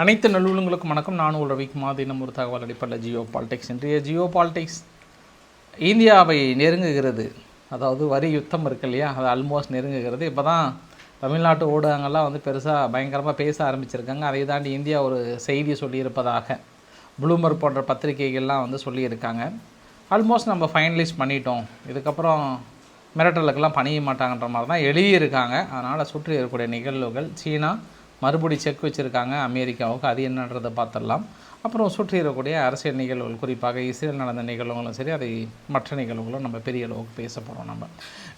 அனைத்து நல்லுள்ளங்களுக்கும் வணக்கம். நான் உங்கள் ரவிக்குமார் தினம் ஒரு தகவல் அடிப்படையில் ஜியோ பாலிடிக்ஸ். இன்றைய ஜியோ பாலிடிக்ஸ் இந்தியாவை நெருங்குகிறது. அதாவது வரி யுத்தம் இருக்கு இல்லையா? அது ஆல்மோஸ்ட் நெருங்குகிறது. இப்போ தான் தமிழ்நாட்டு ஊடகங்கள்லாம் வந்து பெருசாக பயங்கரமாக பேச ஆரம்பிச்சிருக்காங்க. அதை தாண்டி இந்தியா ஒரு செய்தி சொல்லியிருப்பதாக ப்ளூமர் போன்ற பத்திரிகைகள்லாம் வந்து சொல்லியிருக்காங்க. ஆல்மோஸ்ட் நம்ம ஃபைனலைஸ் பண்ணிட்டோம். இதுக்கப்புறம் மிரட்டலுக்கெல்லாம் பணிய மாட்டாங்கன்ற மாதிரி தான் எழுதியிருக்காங்க. அதனால் சுற்றி இருக்கக்கூடிய நிகழ்வுகள் சீனா மறுபடி செக் வச்சுருக்காங்க அமெரிக்காவுக்கு. அது என்னன்றதை பார்த்துடலாம். அப்புறம் சுற்றி இருக்கக்கூடிய அரசியல் நிகழ்வுகள் குறிப்பாக இஸ்ரேல் நடந்த நிகழ்வுகளும் சரி அதை மற்ற நிகழ்வுகளும் நம்ம பெரிய அளவுக்கு பேச போகிறோம் நம்ம.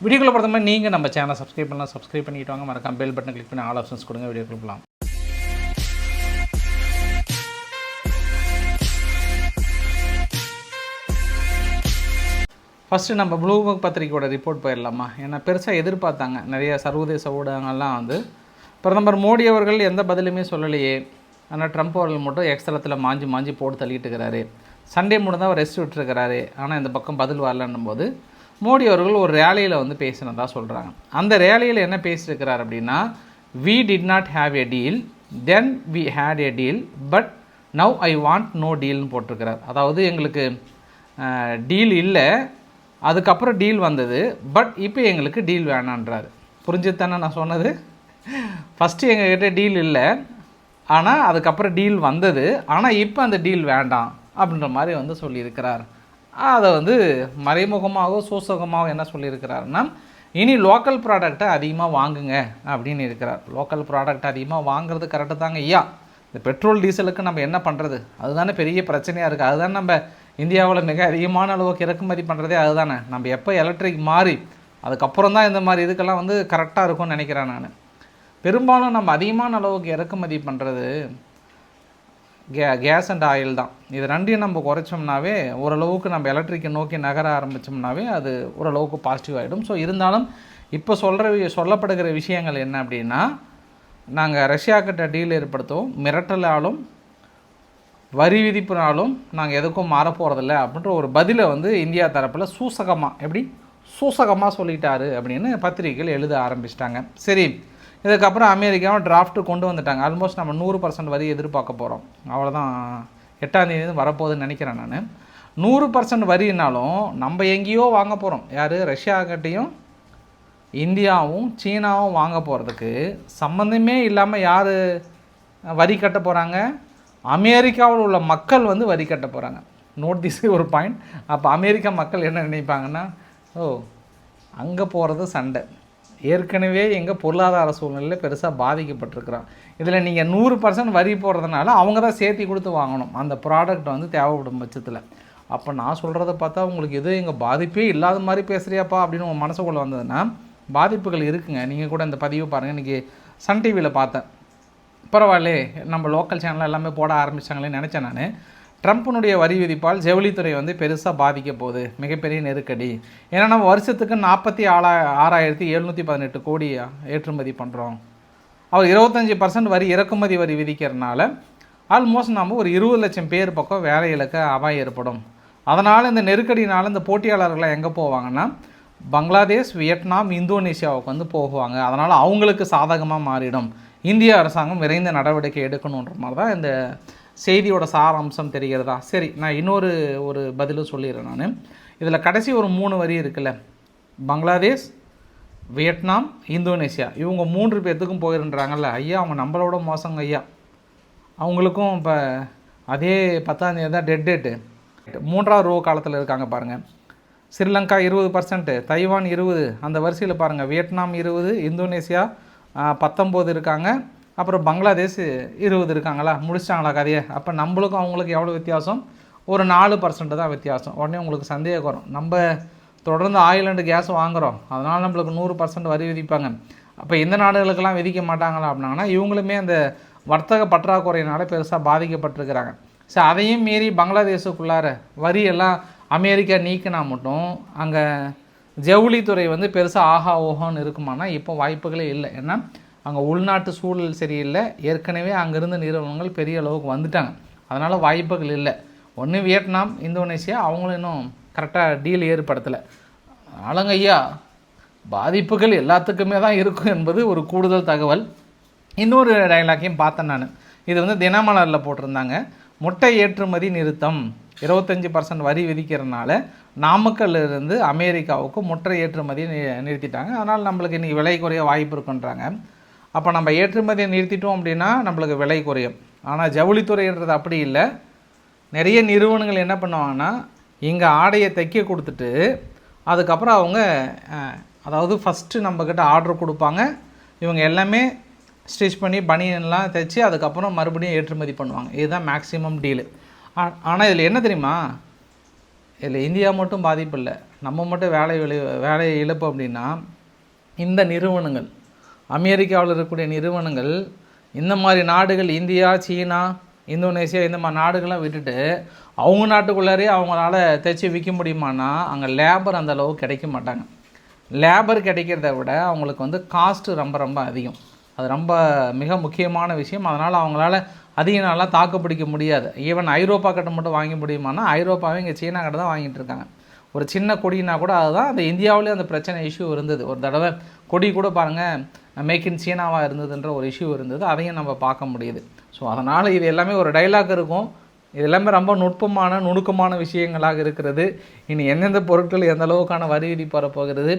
வீடியோக்குள்ள பொறுத்த மாதிரி நீங்கள் நம்ம சேனல் சப்ஸ்கிரைப் பண்ணலாம். சப்ஸ்கிரைப் பண்ணிட்டு வாங்க. மறக்காம பெல் பட்டன் கிளிக் பண்ணி ஆல் ஆப்ஷன்ஸ் கொடுங்க. வீடியோ கொடுக்கலாம் ஃபஸ்ட்டு நம்ம ப்ளூபர்க் பத்திரிக்கையோட ரிப்போர்ட் போயிடலாமா? ஏன்னா பெருசாக எதிர்பார்த்தாங்க. நிறைய சர்வதேச ஊடகங்கள்லாம் வந்து பிரதமர் மோடி அவர்கள் எந்த பதிலுமே சொல்லலையே. ஆனால் ட்ரம்ப் அவர்கள் மட்டும் எக்ஸ்தலத்தில் மாஞ்சி மாஞ்சி போட்டு தள்ளிட்டு இருக்கிறாரு. சண்டே முடிந்தால் அவர் ரெஸ்ட் விட்டுருக்கிறாரு. ஆனால் இந்த பக்கம் பதில் வரலன்னும் போது மோடி அவர்கள் ஒரு ரேலியில் வந்து பேசினதாக சொல்கிறாங்க அந்த ரேலியில் என்ன பேசியிருக்கிறார் அப்படின்னா we did not have a deal then we had a deal but now I want no டீல்னு போட்டிருக்கிறார். அதாவது எங்களுக்கு டீல் இல்லை அதுக்கப்புறம் டீல் வந்தது பட் இப்போ எங்களுக்கு டீல் வேணான்றாரு. புரிஞ்சது தானே நான் சொன்னது? ஃபஸ்ட்டு எங்ககிட்ட டீல் இல்லை. ஆனால் அதுக்கப்புறம் டீல் வந்தது. ஆனால் இப்போ அந்த டீல் வேண்டாம் அப்படின்ற மாதிரி வந்து சொல்லியிருக்கிறார். அதை வந்து மறைமுகமாகவோ சூசகமாகவோ என்ன சொல்லியிருக்கிறாருன்னா இனி லோக்கல் ப்ராடக்டை அதிகமாக வாங்குங்க அப்படின்னு இருக்கிறார். லோக்கல் ப்ராடக்ட் அதிகமாக வாங்குறது கரெக்டு தாங்க ஐயா. இந்த பெட்ரோல் டீசலுக்கு நம்ம என்ன பண்ணுறது அதுதானே பெரிய பிரச்சனையாக இருக்குது அதுதான் நம்ம இந்தியாவில் மிக அதிகமான அளவுக்கு இறக்குமதி பண்ணுறதே அதுதானே. நம்ம எப்போ எலக்ட்ரிக் மாறி அதுக்கப்புறம் தான் இந்த மாதிரி இதுக்கெல்லாம் வந்து கரெக்டாக இருக்கும்னு நினைக்கிறேன் நான். பெரும்பாலும் நம்ம அதிகமான அளவுக்கு இறக்குமதி பண்ணுறது கே கேஸ் அண்ட் ஆயில் தான். இது ரெண்டையும் நம்ம குறைச்சோம்னாவே ஓரளவுக்கு நம்ம எலக்ட்ரிக்கை நோக்கி நகர ஆரம்பித்தோம்னாவே அது ஓரளவுக்கு பாசிட்டிவ் ஆகிடும் ஸோ இருந்தாலும் இப்போ சொல்கிற சொல்லப்படுகிற விஷயங்கள் என்ன அப்படின்னா நாங்கள் ரஷ்யா கிட்ட டீல் ஏற்படுத்தவும். மிரட்டலாலும் வரி விதிப்புனாலும் நாங்கள் எதுக்கும் மாறப்போகிறதில்ல அப்படின்ற ஒரு பதிலை வந்து இந்தியா தரப்பில் சூசகமாக எப்படி? சூசகமாக சொல்லிட்டாரு அப்படின்னு பத்திரிகைகள் எழுத ஆரம்பிச்சிட்டாங்க. சரி இதுக்கப்புறம் அமெரிக்காவும் டிராஃப்ட் கொண்டு வந்துட்டாங்க. ஆல்மோஸ்ட் நம்ம நூறு பர்சன்ட் வரி எதிர்பார்க்க போகிறோம் அவ்வளோதான் எட்டாம் தேதி வரப்போகுதுன்னு நினைக்கிறேன் நான். நூறு பர்சன்ட் வரினாலும் நம்ம எங்கேயோ வாங்க போகிறோம் யார்? ரஷ்யாக்கிட்டையும் இந்தியாவும் சீனாவும் வாங்க போகிறதுக்கு சம்மந்தமே இல்லாமல் யார் வரி கட்ட போகிறாங்க அமெரிக்காவில் உள்ள மக்கள் வந்து வரி கட்ட போகிறாங்க நோட் திஸ் ஒரு பாயிண்ட் அப்போ அமெரிக்கா மக்கள் என்ன நினைப்பாங்கன்னா ஓ அங்கே போகிறது சண்டை. ஏற்கனவே எங்கள் பொருளாதார சூழ்நிலையில் பெருசாக பாதிக்கப்பட்டிருக்கிறான். இதில் நீங்கள் நூறு பர்சன்ட் வரி போடுறதுனால அவங்க தான் சேர்த்தி கொடுத்து வாங்கணும். அந்த ப்ராடக்ட் வந்து தேவைப்படும் பட்சத்தில். அப்போ நான் சொல்கிறத பார்த்தா உங்களுக்கு எதுவும் எங்கள் பாதிப்பே இல்லாத மாதிரி பேசுகிறியாப்பா அப்படின்னு உங்கள் மனசுக்குள்ளே வந்ததுன்னா பாதிப்புகள் இருக்குங்க. நீங்கள் கூட இந்த பதிவு பாருங்கள் இன்றைக்கி சன் டிவியில் பார்த்தேன். பரவாயில்ல நம்ம லோக்கல் சேனல் எல்லாமே போட ஆரம்பித்தாங்களேன்னு நினச்சேன் நான். ட்ரம்ப்பினுடைய வரி விதிப்பால் ஜவுளித்துறை வந்து பெருசாக பாதிக்க போகுது. மிகப்பெரிய நெருக்கடி. ஏன்னா நம்ம வருஷத்துக்கு நாற்பத்தி ஆறா ஆறாயிரத்தி எழுநூற்றி பதினெட்டு கோடி ஏற்றுமதி பண்ணுறோம் அவர் இருபத்தஞ்சி பர்சன்ட் வரி இறக்குமதி வரி விதிக்கிறனால ஆல்மோஸ்ட் நம்ம ஒரு இருபது லட்சம் பேர் பக்கம் வேலை இழக்க அபாயம் ஏற்படும். அதனால் இந்த நெருக்கடினால் இந்த போட்டியாளர்கள்லாம் எங்கே போவாங்கன்னா பங்களாதேஷ் வியட்நாம் இந்தோனேஷியாவுக்கு வந்து போகுவாங்க. அதனால் அவங்களுக்கு சாதகமாக மாறிடும். இந்திய அரசாங்கம் விரைந்த நடவடிக்கை எடுக்கணுன்ற மாதிரி தான் இந்த செய்தியோட சாராம்சம் தெரிகிறதா? சரி நான் இன்னொரு ஒரு பதிலும் சொல்லிடுறேன் நான். இதில் கடைசி ஒரு மூணு வரி இருக்குல்ல. Bangladesh Vietnam Indonesia. இவங்க மூன்று பேர்த்துக்கும் போயிருன்றாங்கல்ல. ஐயா அவங்க நம்மளோட மோசங்க ஐயா. அவங்களுக்கும் இப்போ அதே பத்தாந்தேதி தான் டெட் டேட்டு மூன்றாவது ரோ காலத்தில் இருக்காங்க பாருங்கள் ஸ்ரீலங்கா இருபது பர்சன்ட்டு தைவான் இருபது. அந்த வரிசையில் பாருங்கள் வியட்நாம் இருபது இந்தோனேஷியா பத்தொம்போது இருக்காங்க. அப்புறம் பங்களாதேஷ் இருபது இருக்காங்களா? முடிச்சிட்டாங்களா கதையை? அப்போ நம்மளுக்கும் அவங்களுக்கு எவ்வளோ வித்தியாசம்? ஒரு நாலு பர்சன்ட் தான் வித்தியாசம். உடனே உங்களுக்கு சந்தேகம் வரும். நம்ம தொடர்ந்து ஆயில் அண்டு கேஸ் வாங்குகிறோம் அதனால் நம்மளுக்கு நூறு பர்சன்ட் வரி விதிப்பாங்க. அப்போ இந்த நாடுகளுக்கெல்லாம் விதிக்க மாட்டாங்களா அப்படின்னாங்கன்னா இவங்களுமே அந்த வர்த்தக பற்றாக்குறையினால் பெருசாக பாதிக்கப்பட்டிருக்கிறாங்க. ஸோ அதையும் மீறி பங்களாதேஷுக்குள்ளார வரி எல்லாம் அமெரிக்கா நீக்கினா மட்டும் அங்கே ஜவுளித்துறை வந்து பெருசாக ஆஹா ஓஹோன்னு இருக்குமானா இப்போ வாய்ப்புகளே இல்லை. ஏன்னா அங்கே உள்நாட்டு சூழல் சரியில்லை. ஏற்கனவே அங்கேருந்து நிறுவனங்கள் பெரிய அளவுக்கு வந்துட்டாங்க. அதனால் வாய்ப்புகள் இல்லை. ஒன்று வியட்நாம் இந்தோனேஷியா அவங்களும் இன்னும் கரெக்டாக டீல் ஏற்படுத்தலை. ஆளுங்கய்யா பாதிப்புகள் எல்லாத்துக்குமே தான் இருக்கும் என்பது ஒரு கூடுதல் தகவல். இன்னொரு டைலாக்கையும் பார்த்தேன் நான். இது வந்து தினமலரில் போட்டிருந்தாங்க. முட்டை ஏற்றுமதி நிறுத்தம். இருபத்தஞ்சி பர்சன்ட் வரி விதிக்கிறதுனால நாமக்கல்ல இருந்து அமெரிக்காவுக்கு முட்டை ஏற்றுமதி நிறுத்திட்டாங்க. அதனால் நம்மளுக்கு இன்றைக்கி விலை குறைய வாய்ப்பு இருக்குன்றாங்க. அப்போ நம்ம ஏற்றுமதியை நிறுத்திட்டோம் அப்படின்னா நம்மளுக்கு விலை குறையும். ஆனால் ஜவுளித்துறைன்றது அப்படி இல்லை. நிறைய நிறுவனங்கள் என்ன பண்ணுவாங்கன்னா இங்கே ஆடையை தைக்க கொடுத்துட்டு அதுக்கப்புறம் அவங்க அதாவது ஃபஸ்ட்டு நம்மக்கிட்ட ஆர்டர் கொடுப்பாங்க. இவங்க எல்லாமே ஸ்டிச் பண்ணி பனியன்லாம் தைச்சி அதுக்கப்புறம் மறுபடியும் ஏற்றுமதி பண்ணுவாங்க. இதுதான் மேக்ஸிமம் டீலு ஆனால் இதில் என்ன தெரியுமா? இதில் இந்தியா மட்டும் பாதிப்பு இல்லை. நம்ம மட்டும் வேலை விளை வேலை இழப்பு அப்படின்னா இந்த நிறுவனங்கள் அமெரிக்காவில் இருக்கக்கூடிய நிறுவனங்கள் இந்த மாதிரி நாடுகள் இந்தியா சீனா இந்தோனேசியா இந்த மாதிரி நாடுகள்லாம் விட்டுட்டு அவங்க நாட்டுக்குள்ளாரே அவங்களால தைச்சி விற்க முடியுமானா அங்கே லேபர் அந்த அளவுக்கு கிடைக்க மாட்டாங்க. லேபர் கிடைக்கிறத விட அவங்களுக்கு வந்து காஸ்ட்டு ரொம்ப ரொம்ப அதிகம். அது ரொம்ப மிக முக்கியமான விஷயம். அதனால் அவங்களால அதிக நாளாக தாக்கு பிடிக்க முடியாது. ஈவன் ஐரோப்பா கிட்ட மட்டும் வாங்க முடியுமானா ஐரோப்பாவே இங்கே சீனா கிட்ட தான் வாங்கிட்டு இருக்காங்க. ஒரு சின்ன கொடினா கூட அதுதான் அந்த இந்தியாவிலேயே அந்த பிரச்சனை இஷ்யூ இருந்தது. ஒரு தடவை கொடி கூட பாருங்கள் மேக் இன் சீனாவாக இருந்ததுன்ற ஒரு இஷ்யூ இருந்தது. அதையும் நம்ம பார்க்க முடியுது. ஸோ அதனால் இது எல்லாமே ஒரு டைலாக் இருக்கும். இது எல்லாமே ரொம்ப நுட்பமான நுணுக்கமான விஷயங்களாக இருக்கிறது. இனி எந்தெந்த பொருட்கள் எந்த அளவுக்கான வரி விதிப்பு வரப்போகிறது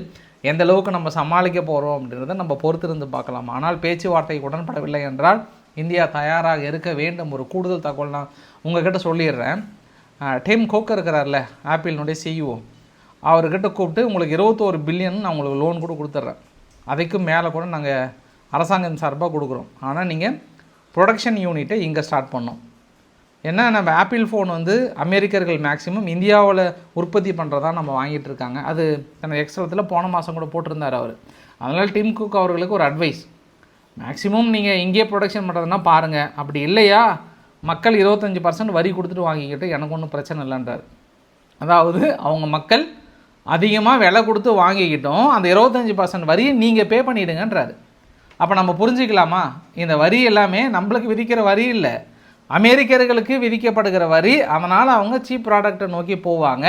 எந்த அளவுக்கு நம்ம சமாளிக்க போகிறோம் அப்படின்றத நம்ம பொறுத்திருந்து பார்க்கலாம். ஆனால் பேச்சுவார்த்தை உடன்படவில்லை என்றால் இந்தியா தயாராக இருக்க வேண்டும். ஒரு கூடுதல் தகவல் நான் உங்ககிட்ட சொல்லிடுறேன். டிம் கோக்கர் இருக்கிறார்ல ஆப்பிளினுடைய சிஇஓ அவர்கிட்ட கூப்பிட்டு உங்களுக்கு இருபத்தோரு பில்லியன் நான் உங்களுக்கு லோன் கூட கொடுத்துட்றேன். அதுக்கும் மேலே கூட நாங்கள் அரசாங்கம் சார்பாக கொடுக்குறோம். ஆனால் நீங்கள் ப்ரொடக்ஷன் யூனிட்டை இங்கே ஸ்டார்ட் பண்ணோம் ஏன்னா நம்ம ஆப்பிள் ஃபோன் வந்து அமெரிக்கர்கள் மேக்ஸிமம் இந்தியாவில் உற்பத்தி பண்ணுறதா நம்ம வாங்கிட்டு இருக்காங்க. அது தனது எக்ஸ்ட்ரத்தில் போன மாதம் கூட போட்டிருந்தார் அவர். அதனால் டிம் குக் அவர்களுக்கு ஒரு அட்வைஸ் மேக்ஸிமம் நீங்கள் இங்கேயே ப்ரொடக்ஷன் பண்ணுறதுனா பாருங்கள் அப்படி இல்லையா? மக்கள் இருபத்தஞ்சி பர்சன்ட் வரி கொடுத்துட்டு வாங்கிக்கிட்டு எனக்கு ஒன்றும் பிரச்சனை இல்லைன்றார். அதாவது அவங்க மக்கள் அதிகமாக விலை கொடுத்து வாங்கிக்கிட்டோம் அந்த இருபத்தஞ்சி பர்சன்ட் வரியை நீங்கள் பே பண்ணிவிடுங்கன்றாரு அப்போ நம்ம புரிஞ்சுக்கலாமா? இந்த வரி எல்லாமே நம்மளுக்கு விதிக்கிற வரி இல்லை. அமெரிக்கர்களுக்கு விதிக்கப்படுகிற வரி அதனால் அவங்க சீப் ப்ராடக்ட்டை நோக்கி போவாங்க.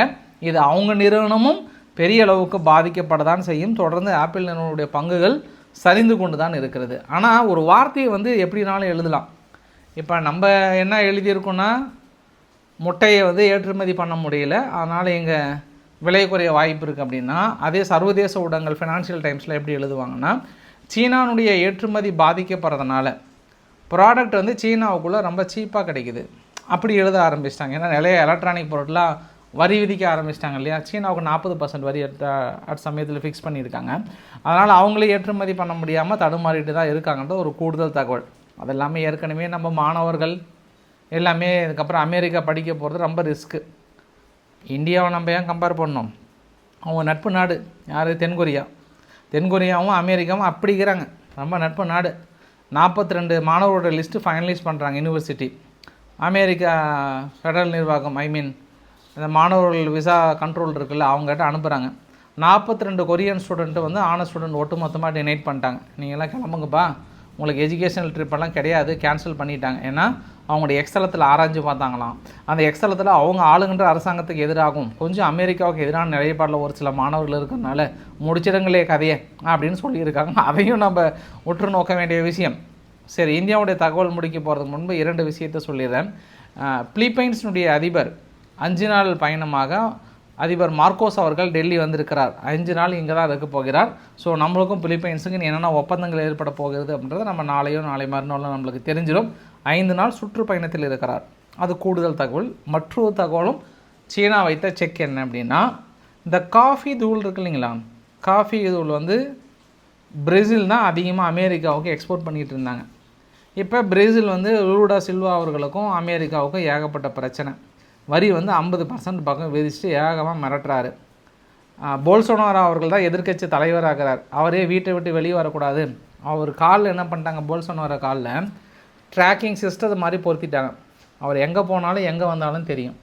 இது அவங்க நிறுவனமும் பெரிய அளவுக்கு பாதிக்கப்படதான் செய்யும். தொடர்ந்து ஆப்பிள் நிறுவனுடைய பங்குகள் சரிந்து கொண்டு தான் இருக்கிறது. ஆனால் ஒரு வார்த்தையை வந்து எப்படினாலும் எழுதலாம். இப்போ நம்ம என்ன எழுதியிருக்கோன்னா முட்டையை வந்து ஏற்றுமதி பண்ண முடியல. அதனால் எங்கள் விலை குறைய வாய்ப்பு இருக்குது அப்படின்னா அதே சர்வதேச ஊடகங்கள் ஃபினான்ஷியல் டைம்ஸில் எப்படி எழுதுவாங்கன்னா சீனானுடைய ஏற்றுமதி பாதிக்கப்படுறதுனால ப்ராடக்ட் வந்து சீனாவுக்குள்ளே ரொம்ப சீப்பாக கிடைக்குது. அப்படி எழுத ஆரம்பிச்சிட்டாங்க. ஏன்னா நிறைய எலக்ட்ரானிக் பொருட்களாக வரி விதிக்க ஆரம்பிச்சிட்டாங்க இல்லையா? சீனாவுக்கு நாற்பது பர்சன்ட் வரி எடுத்த அட் சமயத்தில் ஃபிக்ஸ் பண்ணியிருக்காங்க. அதனால் அவங்களே ஏற்றுமதி பண்ண முடியாமல் தடுமாறிட்டு தான் இருக்காங்கன்ற ஒரு கூடுதல் தகவல். அதெல்லாமே ஏற்கனவே நம்ம மாணவர்கள் எல்லாமே இதுக்கப்புறம் அமெரிக்கா படிக்க போகிறது ரொம்ப ரிஸ்க்கு இந்தியாவை நம்ம ஏன் கம்பேர் பண்ணோம் அவங்க நட்பு நாடு. யார்? தென்கொரியா. தென்கொரியாவும் அமெரிக்காவும் அப்படிங்கிறாங்க. ரொம்ப நட்பு நாடு. நாற்பத்தி ரெண்டு மாணவரோட லிஸ்ட்டு ஃபைனலைஸ் பண்ணுறாங்க யூனிவர்சிட்டி அமெரிக்கா ஃபெடரல் நிர்வாகம் ஐ மீன் இந்த மாணவர்கள் விசா கண்ட்ரோல் இருக்குல்ல அவங்ககிட்ட அனுப்புகிறாங்க நாற்பத்தி ரெண்டு கொரியன் ஸ்டூடெண்ட்டு வந்து ஆன ஸ்டூடெண்ட் ஒட்டு மொத்தமாக டினைட் பண்ணிட்டாங்க. நீங்களாம் கிளம்புங்கப்பா. உங்களுக்கு எஜுகேஷனல் ட்ரிப்பெல்லாம் கிடையாது கேன்சல் பண்ணிட்டாங்க. ஏன்னா அவங்களுடைய எக்ஸலத்தில் ஆராய்ஞ்சு பார்த்தாங்களாம். அந்த எக்ஸலத்தில் அவங்க ஆளுங்கன்ற அரசாங்கத்துக்கு எதிராகும் கொஞ்சம் அமெரிக்காவுக்கு எதிரான நிலைப்பாடில் ஒரு சில மாணவர்கள் இருக்கிறதுனால முடிச்சிடங்களே கதையை அப்படின்னு சொல்லியிருக்காங்க. அதையும் நம்ம உற்று நோக்க வேண்டிய விஷயம். சரி இந்தியாவுடைய தகவல் முடிக்க போகிறதுக்கு முன்பு இரண்டு விஷயத்தை சொல்லிடுறேன். பிலிப்பைன்ஸினுடைய அதிபர் அஞ்சு நாள் பயணமாக அதிபர் மார்க்கோஸ் அவர்கள் டெல்லி வந்திருக்கிறார். அஞ்சு நாள் இங்கே தான் இருக்க போகிறார். ஸோ நம்மளுக்கும் பிலிப்பைன்ஸுக்கு என்னென்ன ஒப்பந்தங்கள் ஏற்பட போகிறது அப்படின்றத நம்ம நாளையோ நாளை மறுநாளும் நம்மளுக்கு தெரிஞ்சிடும். ஐந்து நாள் சுற்றுப்பயணத்தில் இருக்கிறார். அது கூடுதல் தகவல். மற்றொரு தகவலும் சீனா வைத்த செக் என்ன அப்படின்னா இந்த காஃபி தூள் இருக்கு இல்லைங்களா? காஃபி தூள் வந்து பிரேசில் தான் அதிகமாக அமெரிக்காவுக்கு எக்ஸ்போர்ட் பண்ணிகிட்டு இருந்தாங்க. இப்போ பிரேசில் வந்து லூடா சில்வா அவர்களுக்கும் அமெரிக்காவுக்கும் ஏகப்பட்ட பிரச்சனை. வரி வந்து ஐம்பது பர்சன்ட் பக்கம் விதிச்சுட்டு ஏகமாக மிரட்டுறாரு. போல்சோனாரா அவர்கள் தான் எதிர்க்கட்சி தலைவராகிறார். அவரே வீட்டை விட்டு வெளியே வரக்கூடாது. அவர் காலில் என்ன பண்ணிட்டாங்க போல்சோனாரா காலில் ட்ராக்கிங் சிஸ்டத்தை மாதிரி பொருத்திட்டாங்க. அவர் எங்கே போனாலும் எங்கே வந்தாலும் தெரியும்.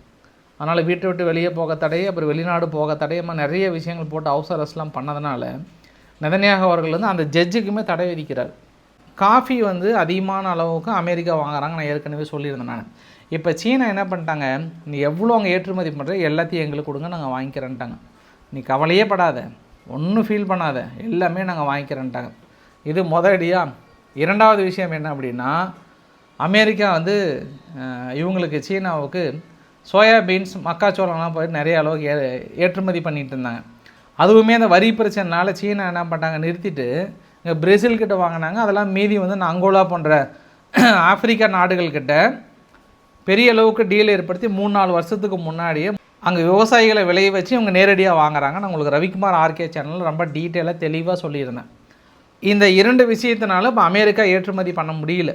அதனால் வீட்டை விட்டு வெளியே போக தடை அப்புறம் வெளிநாடு போக தடையமாக நிறைய விஷயங்கள் போட்டு அவசரஸ்லாம் பண்ணதுனால நெதன்யாகு அவர்கள் வந்து அந்த ஜட்ஜுக்குமே தடை விதிக்கிறார். காஃபி வந்து அதிகமான அளவுக்கு அமெரிக்கா வாங்குறாங்க நான் ஏற்கனவே சொல்லியிருந்தேன் நான். இப்போ சீனா என்ன பண்ணிட்டாங்க? நீ எவ்வளோ அங்கே ஏற்றுமதி பண்ணுற எல்லாத்தையும் எங்களுக்கு கொடுங்க நாங்கள் வாங்கிக்கிறேன்ட்டாங்க. நீ கவலையே படாத. ஒன்றும் ஃபீல் பண்ணாத. எல்லாமே நாங்கள் வாங்கிக்கிறேன்ட்டாங்க. இது முதலடியாக இரண்டாவது விஷயம் என்ன அப்படின்னா அமெரிக்கா வந்து இவங்களுக்கு சீனாவுக்கு சோயா பீன்ஸ் மக்காச்சோளம்லாம் போய் நிறைய அளவுக்கு ஏ ஏற்றுமதி பண்ணிகிட்டு இருந்தாங்க. அதுவுமே அந்த வரி பிரச்சனைனால சீனா என்ன பண்ணிட்டாங்க நிறுத்திட்டு இங்கே பிரேசில் கிட்ட வாங்கினாங்க. அதெல்லாம் மீதி வந்து அங்கோலா போன்ற ஆப்பிரிக்கா நாடுகள்கிட்ட பெரிய அளவுக்கு டீல் ஏற்படுத்தி மூணு நாலு வருஷத்துக்கு முன்னாடியே அங்கே விவசாயிகளை விளைய வச்சு இவங்க நேரடியாக வாங்குறாங்க. நான் உங்களுக்கு ரவிக்குமார் ஆர்கே சேனலில் ரொம்ப டீட்டெயிலாக தெளிவாக சொல்லியிருந்தேன். இந்த இரண்டு விஷயத்தினால இப்போ அமெரிக்கா ஏற்றுமதி பண்ண முடியல.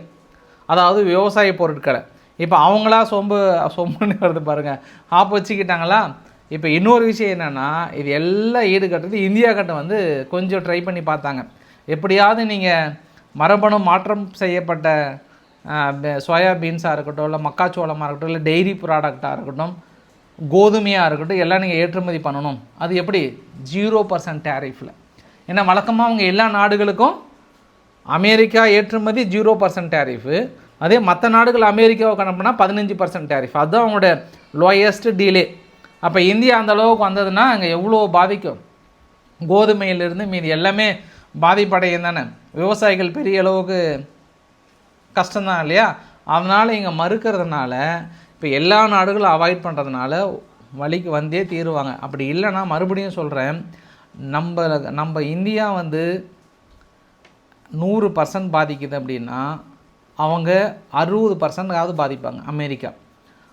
அதாவது விவசாய பொருட்களை. இப்போ அவங்களா சொம்பு சொம்புன்னு வருது பாருங்கள் ஆப் வச்சுக்கிட்டாங்களா? இப்போ இன்னொரு விஷயம் என்னென்னா இது எல்லாம் ஈடுகட்டுறது இந்தியா கிட்ட வந்து கொஞ்சம் ட்ரை பண்ணி பார்த்தாங்க. எப்படியாவது நீங்கள் மரபணு மாற்றம் செய்யப்பட்ட சோயா பீன்ஸாக இருக்கட்டும் இல்லை மக்காச்சோளமாக இருக்கட்டும் இல்லை டெய்ரி ப்ராடக்டாக இருக்கட்டும் கோதுமையாக இருக்கட்டும் எல்லாம் நீங்கள் ஏற்றுமதி பண்ணணும். அது எப்படி? ஜீரோ பர்சன்ட் டேரிஃபில் ஏன்னா வழக்கமாக அவங்க எல்லா நாடுகளுக்கும் அமெரிக்கா ஏற்றுமதி ஜீரோ பர்சன்ட் டேரிஃபு அதே மற்ற நாடுகள் அமெரிக்காவுக்கு அனுப்புனா பதினஞ்சு பர்சன்ட் டேரிஃப் அதுதான் அவங்களோட லோயஸ்ட் டீலே அப்போ இந்தியா அந்த அளவுக்கு வந்ததுன்னா அங்கே எவ்வளோ பாதிக்கும். கோதுமையிலிருந்து மீதி எல்லாமே பாதிப்படையும் தானே. விவசாயிகள் பெரிய அளவுக்கு கஷ்டம்தான் இல்லையா? அதனால் இங்கே மறுக்கிறதுனால இப்போ எல்லா நாடுகளும் அவாய்ட் பண்ணுறதுனால வழிக்கு வந்தே தீருவாங்க. அப்படி இல்லைன்னா மறுபடியும் சொல்கிறேன் நம்ம நம்ம இந்தியா வந்து நூறு பர்சன்ட் பாதிக்குது அப்படின்னா அவங்க அறுபது பர்சன்டாவது பாதிப்பாங்க அமெரிக்கா.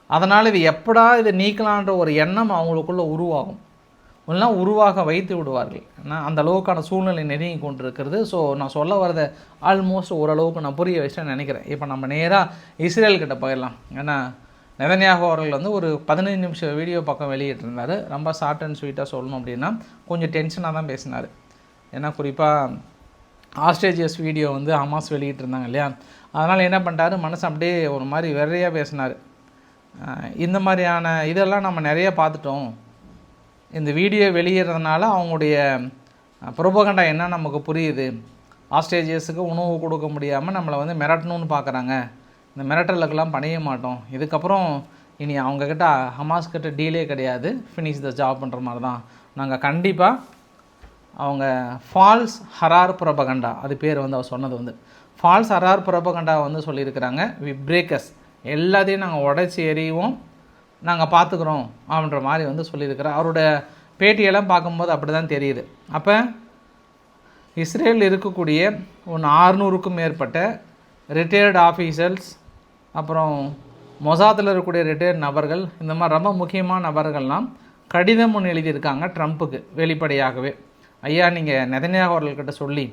அதனால் இது எப்படா இதை நீக்கலான்ற ஒரு எண்ணம் அவங்களுக்குள்ளே உருவாகும். எல்லாம் உருவாக வைத்து விடுவார்கள். நான் அந்த அளவுக்கான சூழ்நிலை நெருங்கி கொண்டு இருக்கிறது ஸோ நான் சொல்ல வரத ஆல்மோஸ்ட் ஓரளவுக்கு நான் புரிய வச்சுட்டு நினைக்கிறேன். இப்போ நம்ம நேராக இஸ்ரேல் கிட்ட போயிடலாம். ஏன்னா நிதன்யாக அவர்கள் வந்து ஒரு பதினஞ்சு நிமிஷம் வீடியோ பக்கம் வெளியிட்டிருந்தார். ரொம்ப ஷார்ட் அண்ட் ஸ்வீட்டாக சொல்லணும் அப்படின்னா கொஞ்சம் டென்ஷனாக தான் பேசினார். ஏன்னா குறிப்பாக ஆஸ்ட்ரேஜியஸ் வீடியோ வந்து ஹமாஸ் வெளியிட்டிருந்தாங்க இல்லையா? அதனால் என்ன பண்ணிட்டாரு? மனசு அப்படியே ஒரு மாதிரி வெறையாக பேசினார். இந்த மாதிரியான இதெல்லாம் நம்ம நிறைய பார்த்துட்டோம். இந்த வீடியோ வெளியிடுறதுனால அவங்களுடைய புரபகண்டா என்ன நமக்கு புரியுது? ஆஸ்ட்ரேஜியஸுக்கு உணவு கொடுக்க முடியாமல் நம்மளை வந்து மிரட்டணும்னு பார்க்குறாங்க இந்த மிரட்டலுக்கெல்லாம் பணிய மாட்டோம். இதுக்கப்புறம் இனி அவங்கக்கிட்ட ஹமாஸ் கிட்ட டீலே கிடையாது. ஃபினிஷ் த ஜாப் பண்ணுற மாதிரி தான் நாங்கள் கண்டிப்பாக அவங்க ஃபால்ஸ் ஹரார் புரபகண்டா அது பேர் வந்து அவர் சொன்னது வந்து. ஃபால்ஸ் ஹரார் புரபகண்டா வந்து சொல்லியிருக்கிறாங்க. வி பிரேக்கர்ஸ் எல்லாத்தையும் நாங்கள் உடச்சி எறிவோம். நாங்கள் பார்த்துக்குறோம் அப்படின்ற மாதிரி வந்து சொல்லியிருக்கிறார். அவரோட பேட்டியெல்லாம் பார்க்கும்போது அப்படி தான் தெரியுது. அப்போ இஸ்ரேல் இருக்கக்கூடிய ஒன்று ஆறுநூறுக்கும் மேற்பட்ட ரிட்டையர்டு ஆஃபீஸர்ஸ் அப்புறம் மொசாத்தில் இருக்கக்கூடிய ரிட்டையர்ட் நபர்கள் இந்த மாதிரி ரொம்ப முக்கியமான நபர்கள்லாம் கடிதம் ஒன்று எழுதியிருக்காங்க ட்ரம்ப்புக்கு வெளிப்படையாகவே. ஐயா நீங்கள் நெதன்யாகு அவர்கள்கிட்ட சொல்லி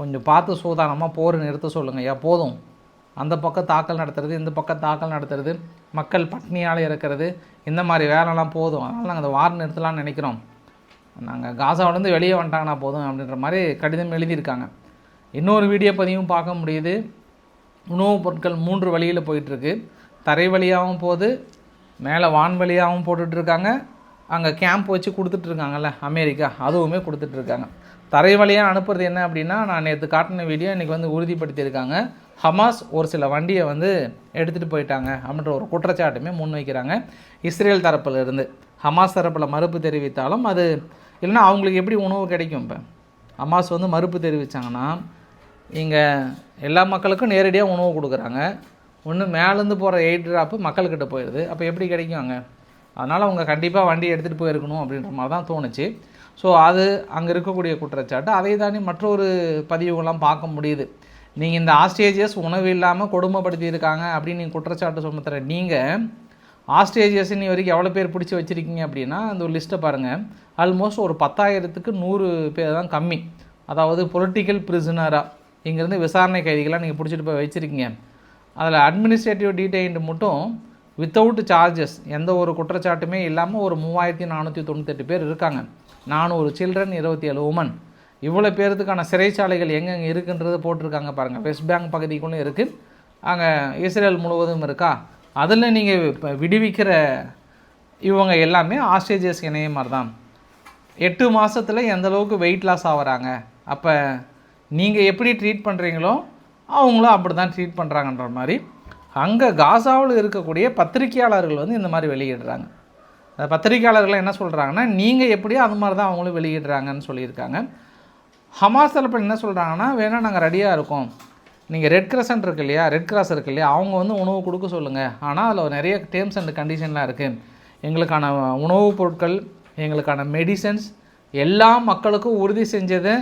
கொஞ்சம் பார்த்து சூதானமாக போர் நிறுத்த சொல்லுங்கள் ஐயா போதும். அந்த பக்கம் தாக்கல் நடத்துறது இந்த பக்கம் தாக்கல் நடத்துறது மக்கள் பட்னியால் இருக்கிறது இந்த மாதிரி வேலைலாம் போதும். அதனால் நாங்கள் அந்த வார் நிறுத்தலாம்னு நினைக்கிறோம். நாங்கள் காசாவிலேருந்து வெளியே வந்துட்டாங்கன்னா போதும் அப்படின்ற மாதிரி கடிதம் எழுதியிருக்காங்க. இன்னொரு வீடியோ பதிவும் பார்க்க முடியுது. உணவுப் பொருட்கள் மூன்று வழியில் போயிட்டுருக்கு. தரை வழியாகவும் போகுது மேலே வான் வழியாகவும் போட்டுட்ருக்காங்க அங்கே கேம்ப் வச்சு கொடுத்துட்ருக்காங்கல்ல அமெரிக்கா அதுவுமே கொடுத்துட்ருக்காங்க தரை வழியாக அனுப்புறது என்ன அப்படின்னா நான் நேற்று காட்டின வீடியோ இன்றைக்கி வந்து உறுதிப்படுத்தியிருக்காங்க. ஹமாஸ் ஒரு சில வண்டியை வந்து எடுத்துகிட்டு போயிட்டாங்க அப்படின்ற ஒரு குற்றச்சாட்டுமே முன்வைக்கிறாங்க இஸ்ரேல் தரப்பில் இருந்து ஹமாஸ் தரப்பில் மறுப்பு தெரிவித்தாலும் அது இல்லைன்னா அவங்களுக்கு எப்படி உணவு கிடைக்கும் இப்போ? ஹமாஸ் வந்து மறுப்பு தெரிவித்தாங்கன்னா இங்கே எல்லா மக்களுக்கும் நேரடியாக உணவு கொடுக்குறாங்க. ஒன்று மேலேருந்து போகிற எயிட் ட்ராப்பு மக்கள்கிட்ட போயிடுது அப்போ எப்படி கிடைக்கும் அங்கே? அதனால் அவங்க கண்டிப்பாக வண்டி எடுத்துகிட்டு போயிருக்கணும் அப்படின்ற மாதிரி தான் தோணுச்சு. ஸோ அது அங்கே இருக்கக்கூடிய குற்றச்சாட்டு. அதை தாண்டி மற்றொரு பதிவுகள்லாம் பார்க்க முடியுது. நீங்கள் இந்த ஆஸ்ட்ரேஜியஸ் உணவு இல்லாமல் கொடுமைப்படுத்தியிருக்காங்க அப்படின்னு நீங்கள் குற்றச்சாட்டு சுமத்துற நீங்கள் ஆஸ்ட்ரேஜியஸ் இன்னி வரைக்கும் எவ்வளோ பேர் பிடிச்சி வச்சுருக்கீங்க அப்படின்னா அந்த ஒரு லிஸ்ட்டை பாருங்கள் ஆல்மோஸ்ட் ஒரு பத்தாயிரத்துக்கு நூறு பேர் தான் கம்மி. அதாவது பொலிட்டிக்கல் பிரிசனராக இங்கேருந்து விசாரணை கைதிகளாக நீங்கள் பிடிச்சிட்டு போய் வச்சுருக்கீங்க. அதில் அட்மினிஸ்ட்ரேட்டிவ் டீடைன்டு மட்டும் வித்தவுட் சார்ஜஸ் எந்த ஒரு குற்றச்சாட்டுமே இல்லாமல் ஒரு மூவாயிரத்தி நானூற்றி தொண்ணூத்தெட்டு பேர் இருக்காங்க. நானூறு சில்ட்ரன் இருபத்தி ஏழு உமன் இவ்வளோ பேர்த்துக்கான சிறைச்சாலைகள் எங்கெங்கே இருக்குன்றது போட்டிருக்காங்க பாருங்கள் வெஸ்ட் பேங்க் பகுதிக்குள்ளே இருக்குது அங்கே இஸ்ரேல் முழுவதும் இருக்கா? அதில் நீங்கள் இப்போ விடுவிக்கிற இவங்க எல்லாமே ஆஸ்ட்ரேஜியஸ் இணைய மாதிரி தான் எட்டு மாதத்தில் எந்தளவுக்கு வெயிட் லாஸ் ஆகுறாங்க? அப்போ நீங்கள் எப்படி ட்ரீட் பண்ணுறீங்களோ அவங்களும் அப்படி தான் ட்ரீட் பண்ணுறாங்கன்ற மாதிரி. அங்கே காசாவில் இருக்கக்கூடிய பத்திரிகையாளர்கள் வந்து இந்த மாதிரி வெளியிடுறாங்க. பத்திரிகையாளர்கள் என்ன சொல்கிறாங்கன்னா நீங்கள் எப்படியோ அது மாதிரி தான் அவங்களும் வெளியிடுறாங்கன்னு சொல்லியிருக்காங்க. ஹமாஸ் தரப்பில் என்ன சொல்கிறாங்கன்னா வேணால் நாங்கள் ரெடியாக இருக்கோம். நீங்கள் ரெட் கிரசன்ட் இருக்கு இல்லையா? ரெட் கிராஸ் இருக்கு இல்லையா? அவங்க வந்து உணவு கொடுக்க சொல்லுங்கள் ஆனால் அதில் நிறைய டேர்ம்ஸ் அண்ட் கண்டிஷன்லாம் இருக்குது எங்களுக்கான உணவுப் பொருட்கள் எங்களுக்கான மெடிசன்ஸ் எல்லா மக்களுக்கும் உறுதி செஞ்சது.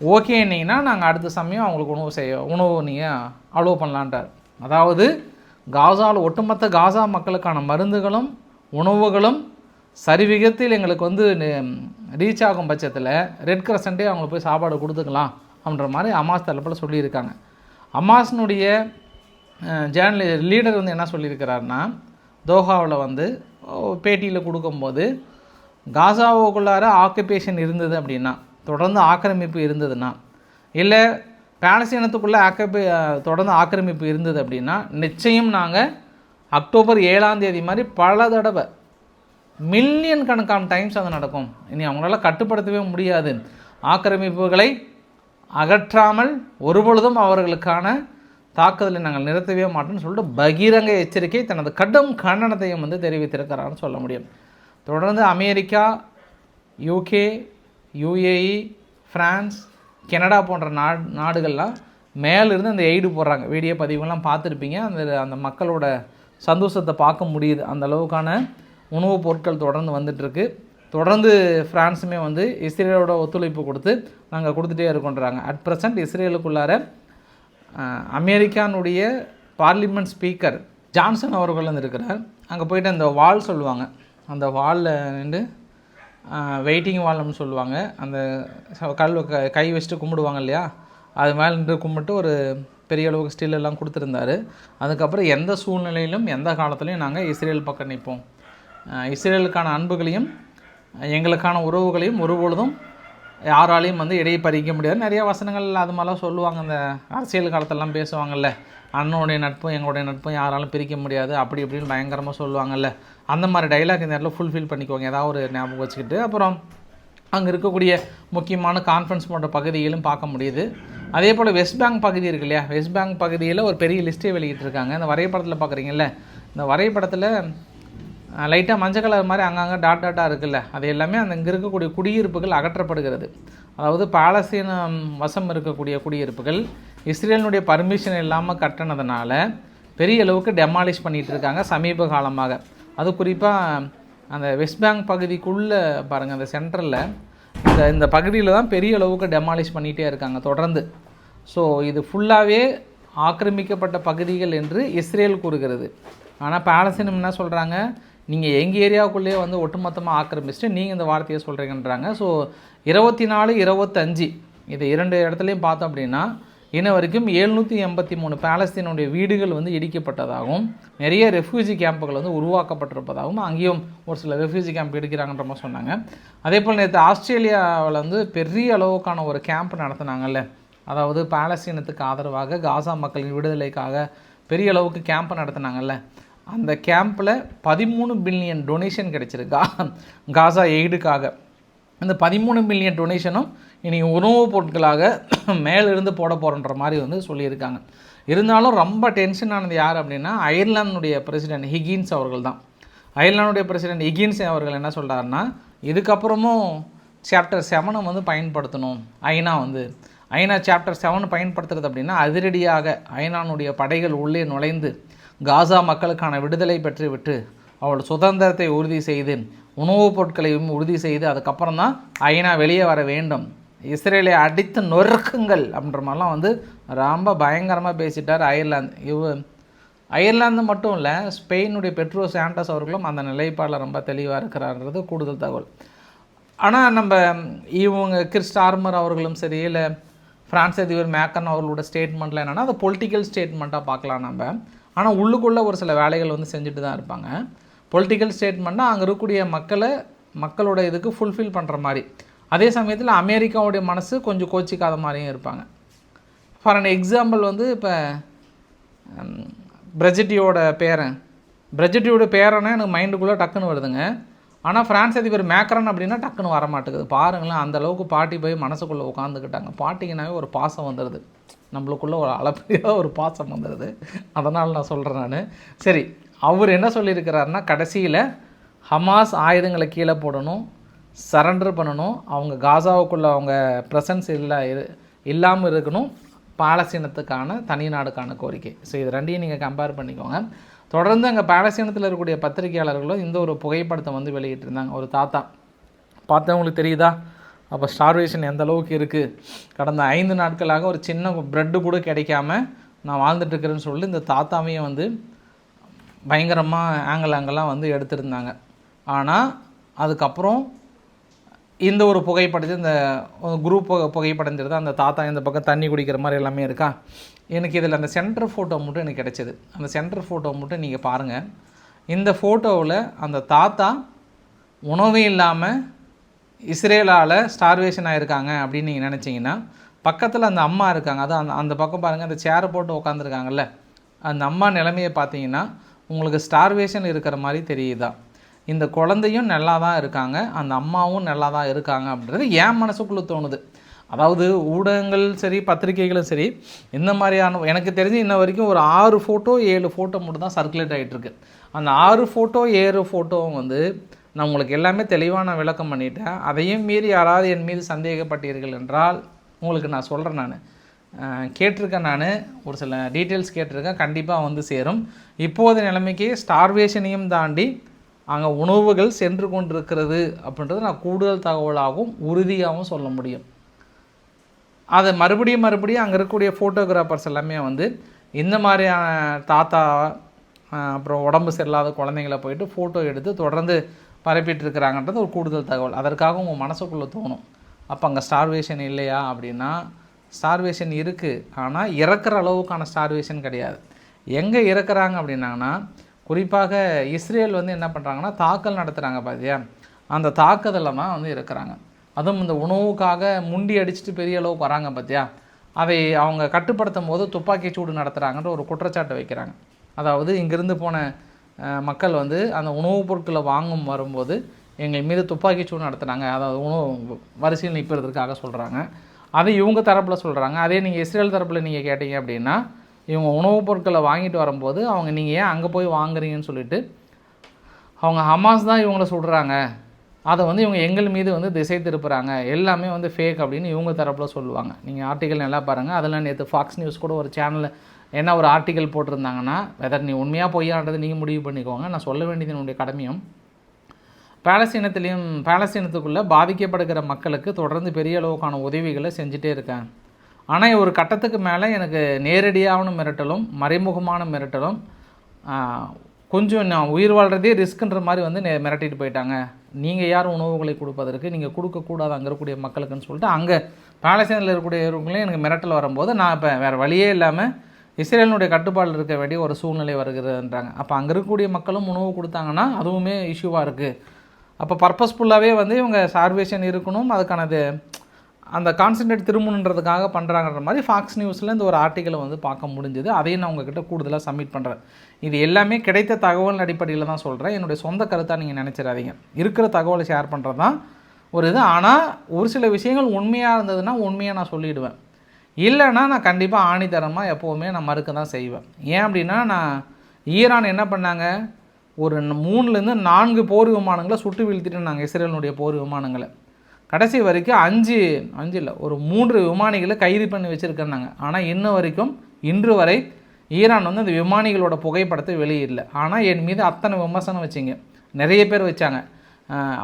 ஓகேன்னீங்கன்னா நாங்கள் அடுத்த சமயம் அவங்களுக்கு உணவு செய்ய உணவு நீங்கள் அலோவ் பண்ணலான்ட்டார் அதாவது காசாவில் ஒட்டுமொத்த காசா மக்களுக்கான மருந்துகளும் உணவுகளும் சரிவிகத்தில் எங்களுக்கு வந்து ரீச் ஆகும் பட்சத்தில் ரெட் கிரசண்டே அவங்க போய் சாப்பாடு கொடுத்துக்கலாம் அப்படின்ற மாதிரி அமாஸ் தரப்பில் சொல்லியிருக்காங்க. அமாஸ்னுடைய ஜேர்னலி லீடர் வந்து என்ன சொல்லியிருக்கிறாருன்னா தோஹாவில் வந்து பேட்டியில் கொடுக்கும்போது காசாவுக்குள்ளார ஆக்குபேஷன் இருந்தது அப்படின்னா தொடர்ந்து ஆக்கிரமிப்பு இருந்ததுன்னா இல்லை பாலஸ்தீனத்துக்குள்ளே ஆக்கப்பி தொடர்ந்து ஆக்கிரமிப்பு இருந்தது அப்படின்னா நிச்சயம் நாங்கள் அக்டோபர் ஏழாம் தேதி மாதிரி பல தடவை மில்லியன் கணக்கான டைம்ஸ் அது நடக்கும். இனி அவங்களால கட்டுப்படுத்தவே முடியாது. ஆக்கிரமிப்புகளை அகற்றாமல் ஒருபொழுதும் அவர்களுக்கான தாக்குதலை நாங்கள் நிறுத்தவே மாட்டோம்னு சொல்லிட்டு பகிரங்க எச்சரிக்கை தனது கடும் கண்டனத்தையும் வந்து தெரிவித்திருக்கிறான்னு சொல்ல முடியும். தொடர்ந்து America UK UAE France Canada போன்ற நா நாடுகள்லாம் மேலிருந்து அந்த எய்டு போடுறாங்க. வீடியோ பதிவுகள்லாம் பார்த்துருப்பீங்க. அந்த அந்த மக்களோட சந்தோஷத்தை பார்க்க முடியுது. அந்த அளவுக்கான உணவுப் பொருட்கள் தொடர்ந்து வந்துட்டுருக்கு. தொடர்ந்து ஃப்ரான்ஸுமே வந்து இஸ்ரேலோட ஒத்துழைப்பு கொடுத்து நாங்கள் கொடுத்துட்டே இருக்கோன்றாங்க. அட் ப்ரெசண்ட் இஸ்ரேலுக்குள்ளார அமெரிக்கானுடைய பார்லிமெண்ட் ஸ்பீக்கர் ஜான்சன் அவர்கள் வந்து இருக்கிறார். அங்கே போயிட்டு அந்த வால் சொல்லுவாங்க. அந்த வாலில் நின்று வெயிட்டிங் வால்னு சொல்லுவாங்க. அந்த கல் க- கை வச்சுட்டு கும்பிடுவாங்க இல்லையா? அது மேலே நின்று கும்பிட்டு ஒரு பெரிய அளவுக்கு ஸ்டில் எல்லாம் கொடுத்துருந்தாரு. அதுக்கப்புறம் எந்த சூழ்நிலையிலும் எந்த காலத்துலையும் நாங்கள் இஸ்ரேல் பக்கம் நிற்போம். இஸ்ரேலுக்கான அன்புகளையும் எங்களுக்கான உறவுகளையும் ஒருபொழுதும் யாராலையும் வந்து இடையே பறிக்க முடியாது. நிறைய வசனங்கள் அது மாதிரிலாம் சொல்லுவாங்க. அந்த அரசியல் காலத்திலலாம் பேசுவாங்கல்ல. அண்ணனுடைய நட்பும் எங்களுடைய நட்பும் யாராலும் பிரிக்க முடியாது. அப்படி இப்படின்னு பயங்கரமாக சொல்லுவாங்கல்ல. அந்த மாதிரி டைலாக் இந்த இடத்துல ஃபுல்ஃபில் பண்ணிக்குவாங்க. ஏதாவது ஒரு ஞாபகம் வச்சுக்கிட்டு அப்புறம் அங்கே இருக்கக்கூடிய முக்கியமான கான்ஃபரன்ஸ் போன்ற பகுதிகளும் பார்க்க முடியுது. அதே போல் வெஸ்ட் பேங்க் பகுதி இருக்கு இல்லையா? வெஸ்ட் பேங்க் பகுதியில் ஒரு பெரிய லிஸ்ட்டே வெளியிட்டிருக்காங்க. இந்த வரைபடத்தில் பார்க்குறீங்கல்ல இந்த வரைபடத்தில் லைட்டாக மஞ்சள் கலர் மாதிரி அங்கங்கே டாட் டாட்டாக இருக்குல்ல? அது எல்லாமே அந்த இங்கே இருக்கக்கூடிய குடியிருப்புகள் அகற்றப்படுகிறது. அதாவது பாலஸ்தீனம் வசம் இருக்கக்கூடிய குடியிருப்புகள் இஸ்ரேலினுடைய பர்மிஷன் இல்லாமல் கட்டினதுனால பெரிய அளவுக்கு டெமாலிஷ் பண்ணிகிட்டு இருக்காங்க சமீப காலமாக. அது குறிப்பாக அந்த வெஸ்ட் பேங்க் பகுதிக்குள்ளே பாருங்கள் அந்த சென்டரில் இந்த இந்த பகுதியில் தான் பெரிய அளவுக்கு டெமாலிஷ் பண்ணிகிட்டே இருக்காங்க தொடர்ந்து. ஸோ இது ஃபுல்லாகவே ஆக்கிரமிக்கப்பட்ட பகுதிகள் என்று இஸ்ரேல் கூறுகிறது. ஆனால் பாலஸ்தீனம் என்ன சொல்கிறாங்க நீங்கள் எங்கள் ஏரியாவுக்குள்ளேயே வந்து ஒட்டுமொத்தமாக ஆக்கிரமிச்சுட்டு நீங்கள் இந்த வார்த்தையை சொல்கிறீங்கன்றாங்க ஸோ இருபத்தி நாலு இருபத்தஞ்சி இது இரண்டு இடத்துலையும் பார்த்தோம் அப்படின்னா இன்ன வரைக்கும் எழுநூற்றி எண்பத்தி மூணு பாலஸ்தீனுடைய வீடுகள் வந்து இடிக்கப்பட்டதாகவும் நிறைய ரெஃப்யூஜி கேம்புகள் வந்து உருவாக்கப்பட்டிருப்பதாகவும் அங்கேயும் ஒரு சில ரெஃப்யூஜி கேம்ப் இடிக்கிறாங்கன்ற மாதிரி சொன்னாங்க. அதே போல் நேற்று ஆஸ்திரேலியாவில் வந்து பெரிய அளவுக்கான ஒரு கேம்ப் நடத்துனாங்கல்ல. அதாவது பாலஸ்தீனத்துக்கு ஆதரவாக காசா மக்களின் விடுதலைக்காக பெரிய அளவுக்கு கேம்ப் நடத்தினாங்கல்ல. அந்த கேம்பில் பதிமூணு பில்லியன் டொனேஷன் கிடச்சிருக்கா. காசா எய்டுக்காக அந்த பதிமூணு மில்லியன் டொனேஷனும் இனி உணவுப் பொருட்களாக மேலிருந்து போட போகிறன்ற மாதிரி வந்து சொல்லியிருக்காங்க. இருந்தாலும் ரொம்ப டென்ஷன் ஆனது யார் அப்படின்னா அயர்லாந்துடைய பிரசிடென்ட் ஹிகின்ஸ் அவர்கள் தான். அயர்லாந்துடைய பிரசிடென்ட் ஹிகின்ஸ் அவர்கள் என்ன சொல்கிறாருன்னா இதுக்கப்புறமும் சாப்டர் செவனை வந்து பயன்படுத்தணும். ஐநா வந்து ஐநா சாப்டர் செவன் பயன்படுத்துறது அப்படின்னா அதிரடியாக ஐநானுடைய படைகள் உள்ளே நுழைந்து காசா மக்களுக்கான விடுதலை பெற்று விட்டு அவள் சுதந்திரத்தை உறுதி செய்து உணவுப் பொருட்களையும் உறுதி செய்து அதுக்கப்புறம் தான் ஐநா வெளியே வர வேண்டும். இஸ்ரேலை அடித்து நொறுக்குங்கள் அப்படின்ற மாதிரிலாம் வந்து ரொம்ப பயங்கரமாக பேசிட்டார் அயர்லாந்து. இவ அயர்லாந்து மட்டும் இல்லை ஸ்பெயினுடைய பெட்ரோ சாண்டஸ் அவர்களும் அந்த நிலைப்பாடில் ரொம்ப தெளிவாக இருக்கிறார்ன்றது கூடுதல் தகவல். ஆனால் நம்ம இவங்க கிறிஸ்ட் ஆர்மர் அவர்களும் சரி இல்லை பிரான்ஸ் அதிபர் மேக்கன் அவர்களோட ஸ்டேட்மெண்ட்டில் என்னென்னா அது பொலிட்டிக்கல் ஸ்டேட்மெண்ட்டாக பார்க்கலாம் நம்ம. ஆனால் உள்ளுக்குள்ளே ஒரு சில வேலைகள் வந்து செஞ்சுட்டு தான் இருப்பாங்க. பொலிட்டிக்கல் ஸ்டேட்மெண்ட்னால் அங்கே இருக்கக்கூடிய மக்களை மக்களோட இதுக்கு ஃபுல்ஃபில் பண்ணுற மாதிரி. அதே சமயத்தில் அமெரிக்காவுடைய மனசு கொஞ்சம் கோச்சிக்காத மாதிரியும் இருப்பாங்க. ஃபார் அன் எக்ஸாம்பிள் வந்து இப்போ பிரஜட்டியோட பேரன். பிரஜட்டியோட பேரனை எனக்கு மைண்டுக்குள்ளே டக்குன்னு வருதுங்க. ஆனால் ஃப்ரான்ஸ் அதிபர் மேக்ரன் அப்படின்னா டக்குன்னு வர மாட்டேங்குது. பாருங்களேன் அந்தளவுக்கு பாட்டி போய் மனசுக்குள்ளே உட்காந்துக்கிட்டாங்க பாட்டிங்கனாவே ஒரு பாசம் வந்துடுது நம்மளுக்குள்ளே ஒரு அளப்பரியாக ஒரு பாசம் வந்துடுது அதனால் நான் சொல்கிறேன் நான். சரி அவர் என்ன சொல்லியிருக்கிறாருன்னா கடைசியில் ஹமாஸ் ஆயுதங்களை கீழே போடணும் சரண்டர் பண்ணணும் அவங்க காசாவுக்குள்ளே அவங்க ப்ரெசன்ஸ் இல்லை இல்லாமல் இருக்கணும் பாலஸ்தீனத்துக்கான தனி நாடுக்கான கோரிக்கை. ஸோ இது ரெண்டையும் நீங்கள் கம்பேர் பண்ணிக்கோங்க. தொடர்ந்து அங்கே பாலஸ்தீனத்தில் இருக்கக்கூடிய பத்திரிகையாளர்களும் இந்த ஒரு புகைப்படத்தை வந்து வெளியிட்டிருந்தாங்க. ஒரு தாத்தா. பார்த்தவங்களுக்கு தெரியுதா? அப்போ ஸ்டார்வேஷன் எந்த அளவுக்கு இருக்குது கடந்த ஐந்து நாட்களாக ஒரு சின்ன ப்ரெட்டு கூட கிடைக்காம நான் வாழ்ந்துட்டுருக்கிறேன்னு சொல்லி இந்த தாத்தாவையும் வந்து பயங்கரமாக ஆங்கிள் ஆங்கிளாக வந்து எடுத்திருந்தாங்க. ஆனால் அதுக்கப்புறம் இந்த ஒரு புகைப்படத்தை இந்த குரூப் புகைப்படங்கிறது அந்த தாத்தா இந்த பக்கம் தண்ணி குடிக்கிற மாதிரி எல்லாமே இருக்கா? எனக்கு இதில் அந்த சென்டர் ஃபோட்டோ மட்டும் எனக்கு கிடைச்சது. அந்த சென்டர் ஃபோட்டோ மட்டும் நீங்கள் பாருங்கள் இந்த ஃபோட்டோவில் அந்த தாத்தா உணவு இல்லாமல் இஸ்ரேலால் ஸ்டார்வேஷன் ஆகிருக்காங்க அப்படின்னு நீங்கள் நினச்சிங்கன்னா பக்கத்தில் அந்த அம்மா இருக்காங்க. அதான் அந்த அந்த பக்கம் பாருங்கள் அந்த சேரை போட்டு உட்காந்துருக்காங்கல்ல அந்த அம்மா நிலைமையை பார்த்தீங்கன்னா உங்களுக்கு ஸ்டார்வேஷன் இருக்கிற மாதிரி தெரியுதா? இந்த குழந்தையும் நல்லா தான் இருக்காங்க அந்த அம்மாவும் நல்லா தான் இருக்காங்க அப்படின்றது என் மனசுக்குள்ளே தோணுது. அதாவது ஊடகங்கள் சரி பத்திரிகைகளும் சரி இந்த மாதிரியான எனக்கு தெரிஞ்சு இன்ன வரைக்கும் ஒரு ஆறு ஃபோட்டோ ஏழு ஃபோட்டோ மட்டும் தான் சர்க்குலேட் ஆகிட்டுருக்கு அந்த ஆறு ஃபோட்டோ ஏழு ஃபோட்டோவும் வந்து நான் உங்களுக்கு எல்லாமே தெளிவான விளக்கம் பண்ணிட்டேன். அதையும் மீறி யாராவது என் மீது சந்தேகப்பட்டீர்கள் என்றால் உங்களுக்கு நான் சொல்கிறேன் நான். கேட்டிருக்கேன் நான். ஒரு சில டீட்டெயில்ஸ் கேட்டிருக்கேன். கண்டிப்பாக வந்து சேரும். இப்போது நிலைமைக்கு ஸ்டார்வேஷனையும் தாண்டி அங்கே உணவுகள் சென்று கொண்டிருக்கிறது அப்படின்றது நான் கூடுதல் தகவலாகவும் உறுதியாகவும் சொல்ல முடியும். அதை மறுபடியும் மறுபடியும் அங்கே இருக்கக்கூடிய ஃபோட்டோகிராஃபர்ஸ் எல்லாமே வந்து இந்த மாதிரியான தாத்தா அப்புறம் உடம்பு சரியில்லாத குழந்தைங்கள போயிட்டு ஃபோட்டோ எடுத்து தொடர்ந்து பரப்பிட்டு இருக்கிறாங்கன்றது ஒரு கூடுதல் தகவல். அதற்காக உங்கள் மனசுக்குள்ளே தோணும். அப்போ அங்கே ஸ்டார்வேஷன் இல்லையா அப்படின்னா ஸ்டார்வேஷன் இருக்குது ஆனால் இறக்குற அளவுக்கான ஸ்டார்வேஷன் கிடையாது. எங்கே இறக்குறாங்க அப்படின்னாங்கன்னா குறிப்பாக இஸ்ரேல் வந்து என்ன பண்ணுறாங்கன்னா தாக்கல் நடத்துகிறாங்க பார்த்தியா அந்த தாக்குதலமாக வந்து இருக்கிறாங்க. அதுவும் இந்த உணவுக்காக முண்டி அடிச்சுட்டு பெரிய அளவுக்கு வராங்க பார்த்தியா அதை அவங்க கட்டுப்படுத்தும் போது துப்பாக்கி சூடு நடத்துகிறாங்கன்ற ஒரு குற்றச்சாட்டு வைக்கிறாங்க. அதாவது இங்கிருந்து போன மக்கள் வந்து அந்த உணவுப் பொருட்களை வாங்கும் வரும்போது எங்கள் மீது துப்பாக்கி சூடு நடத்துனாங்க அதாவது உணவு வரிசையில் நிற்பதற்காக சொல்கிறாங்க அதை இவங்க தரப்பில் சொல்கிறாங்க அதே நீங்கள் இஸ்ரேல் தரப்பில் நீங்கள் கேட்டீங்க அப்படின்னா இவங்க உணவுப் பொருட்களை வாங்கிட்டு வரும்போது அவங்க நீங்கள் ஏன் அங்கே போய் வாங்குறீங்கன்னு சொல்லிட்டு அவங்க ஹமாஸ் தான் இவங்கள சொல்கிறாங்க அதை வந்து இவங்க எங்கள் மீது வந்து திசை திருப்புறாங்க. எல்லாமே வந்து ஃபேக் அப்படின்னு இவங்க தரப்பில் சொல்லுவாங்க. நீங்கள் ஆர்டிக்கல் நல்லா பாருங்கள் அதெல்லாம் நேற்று ஃபாக்ஸ் நியூஸ் கூட ஒரு சேனலில் என்ன ஒரு ஆர்டிக்கல் போட்டிருந்தாங்கன்னா வெதர் நீ உண்மையாக பொய்யான்றது நீங்கள் முடிவு பண்ணிக்கோங்க. நான் சொல்ல வேண்டியது என்னுடைய கடமையும். பாலஸ்தீனத்திலையும் பாலஸ்தீனத்துக்குள்ளே பாதிக்கப்படுகிற மக்களுக்கு தொடர்ந்து பெரிய அளவுக்கான உதவிகளை செஞ்சுட்டே இருக்கேன் ஆனால் ஒரு கட்டத்துக்கு மேலே எனக்கு நேரடியான மிரட்டலும் மறைமுகமான மிரட்டலும் கொஞ்சம் நான் உயிர் வாழ்கிறதே ரிஸ்க்குன்ற மாதிரி வந்து மிரட்டிட்டு போயிட்டாங்க. நீங்கள் யார் உணவுகளை கொடுப்பதற்கு? நீங்கள் கொடுக்கக்கூடாது அங்கே இருக்கக்கூடிய மக்களுக்குன்னு சொல்லிட்டு அங்கே பாலஸ்தீனில் இருக்கக்கூடியவர்களையும் எனக்கு மிரட்டல் வரும்போது நான் இப்போ வேறு வழியே இல்லாமல் இஸ்ரேலினுடைய கட்டுப்பாடில் இருக்க வேண்டிய ஒரு சூழ்நிலை வருகிறதுன்றாங்க. அப்போ அங்கே இருக்கக்கூடிய மக்களும் உணவு கொடுத்தாங்கன்னா அதுவுமே இஷ்யூவாக இருக்குது அப்போ பர்பஸ்ஃபுல்லாகவே வந்து இவங்க சார்வேஷன் இருக்கணும் அதுக்கானது அந்த கான்சன்ட்ரேட் திரும்பணுன்றதுக்காக பண்ணுறாங்கன்ற மாதிரி ஃபாக்ஸ் நியூஸில் இந்த ஒரு ஆர்டிக்கலை வந்து பார்க்க முடிஞ்சது. அதையும் நான் உங்ககிட்ட கூடுதலாக சப்மிட் பண்ணுறேன் இது எல்லாமே கிடைத்த தகவல் அடிப்படையில் தான் சொல்கிறேன் என்னுடைய சொந்த கருத்தாக நீங்கள் நினச்சிடாதீங்க. இருக்கிற தகவலை ஷேர் பண்ணுறது தான் ஒரு இது. ஆனால் ஒரு சில விஷயங்கள் உண்மையாக இருந்ததுன்னா உண்மையாக நான் சொல்லிவிடுவேன் இல்லைன்னா நான் கண்டிப்பாக ஆணித்தரமாக எப்போவுமே நான் மறுக்க தான் செய்வேன். ஏன் அப்படின்னா நான் ஈரான் என்ன பண்ணாங்க? ஒரு மூணுலேருந்து நான்கு போர் விமானங்களை சுட்டு வீழ்த்திட்டு நாங்கள் இஸ்ரேலினுடைய போர் விமானங்களை. கடைசி வரைக்கும் அஞ்சு அஞ்சு இல்லை ஒரு மூன்று விமானிகளை கைது பண்ணி வச்சுருக்கிறாங்க ஆனால் இன்ன வரைக்கும் இன்று வரை ஈரான் வந்து அந்த விமானிகளோட புகைப்படத்தை வெளியிடல. ஆனால் என் மீது அத்தனை விமர்சனம் வச்சிங்க. நிறைய பேர் வச்சாங்க.